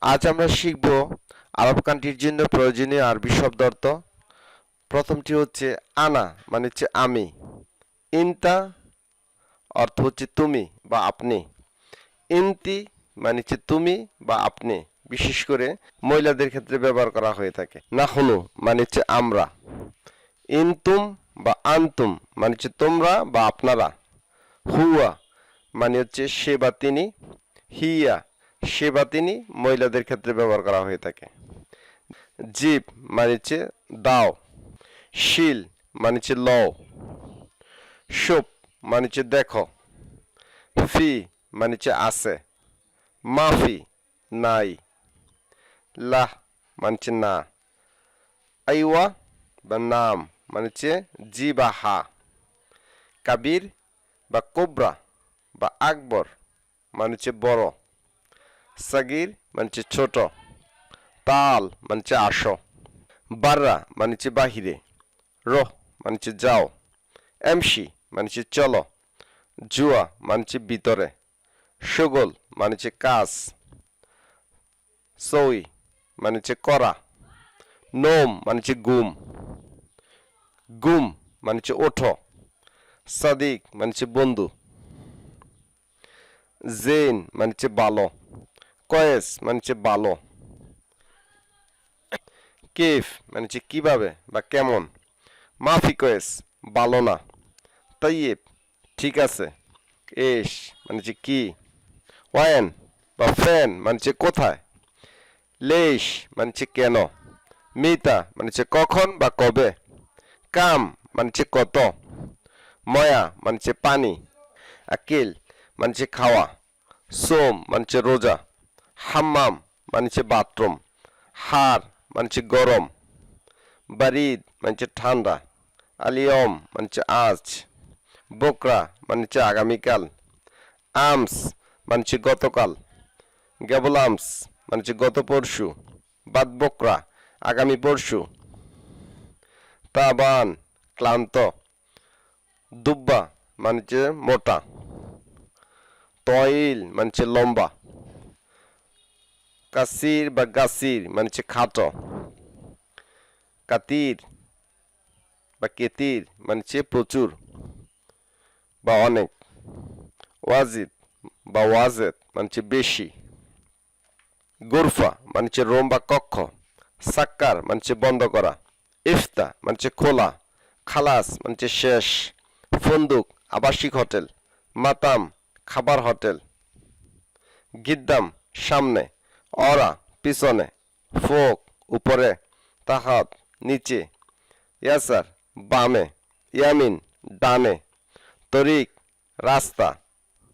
আজ আমরা শিখব আরব কান্ট্রির জন্য প্রয়োজনীয় আরবি শব্দ অর্থ। প্রথমটি হচ্ছে আনা মানে হচ্ছে আমি। ইনতা অর্থ হচ্ছে তুমি বা আপনি। ইনতি মানে হচ্ছে তুমি বা আপনি। বিশেষ করে মহিলাদের ক্ষেত্রে ব্যবহার করা হয়ে থাকে। না নাহনু মানে হচ্ছে আমরা। ইনতুম বা আনতুম মানে হচ্ছে তোমরা বা আপনারা। হুয়া মানে হচ্ছে সে বা তিনি। হিয়া সে বা তিনি মহিলাদের ক্ষেত্রে ব্যবহার করা হয়ে থাকে। জিপ মানে হচ্ছে দাও, শিল মানে হচ্ছে লও সুপ মানে হচ্ছে দেখো, ফি মানে হচ্ছে আছে, মাফি নাই, লাহ মানে হচ্ছে না, আইওয়া বা নাম মানে হচ্ছে জি বা হা কাবির বা কোবরা বা আকবর মানে হচ্ছে বড় সাগির মানে হচ্ছে ছোট তাল মানে হচ্ছে আসো বাররা মানে হচ্ছে বাহিরে রহ মানে হচ্ছে যাও এমসি মানে হচ্ছে চলো জুয়া মানে হচ্ছে ভিতরে সুগল মানে হচ্ছে কাজ সই মানে হচ্ছে করা নোম মানে হচ্ছে গুম গুম মানে ওঠো সাদিক মানে বন্ধু জেন মানে হচ্ছে ভালো কয়েস মানে হচ্ছে ভালো কেফ মানে হচ্ছে কীভাবে বা কেমন মাফি কয়েস ভালো না তাইয়েব ঠিক আছে এস মানে হচ্ছে কি ওয়ান বা ফ্যান মানে হচ্ছে কোথায় লেশ মানে হচ্ছে কেন মিতা মানে হচ্ছে কখন বা কবে কাম মানে হচ্ছে কত ময়া মানে হচ্ছে পানি আকিল মানে হচ্ছে খাওয়া সোম মানে হচ্ছে রোজা হাম্মাম মানে বাথরুম, হার মানে গরম, বারিদ মানে ঠান্ডা, আলিয়ম মানে হচ্ছে আজ, বোকরা মানে আগামীকাল, আমস মানে গতকাল গ্যাবলামস মানে হচ্ছে গত পরশু, বাদ বকরা আগামী পরশু, তাবান ক্লান্ত, দুব্বা মানে মোটা তইল মানে লম্বা। কাসির বা গাসির মানে হচ্ছে খাটো। কাতির বা কেতির মানে হচ্ছে প্রচুর বা অনেক। ওয়াজিদ বা ওয়াজেদ মানে হচ্ছে বেশি। গোরফা মানে হচ্ছে রোম বা কক্ষ। সাক্কার মানে হচ্ছে বন্ধ করা। ইফতা মানে হচ্ছে খোলা। খালাস মানে হচ্ছে শেষ। ফন্দুক, আবাসিক হোটেল। মাতাম, খাবার হোটেল। গিদ্দাম, সামনে। অরা পিছনে ফোক উপরে তাহাত নিচে ইয়াসার বামে ইয়ামিন ডানে তরিক রাস্তা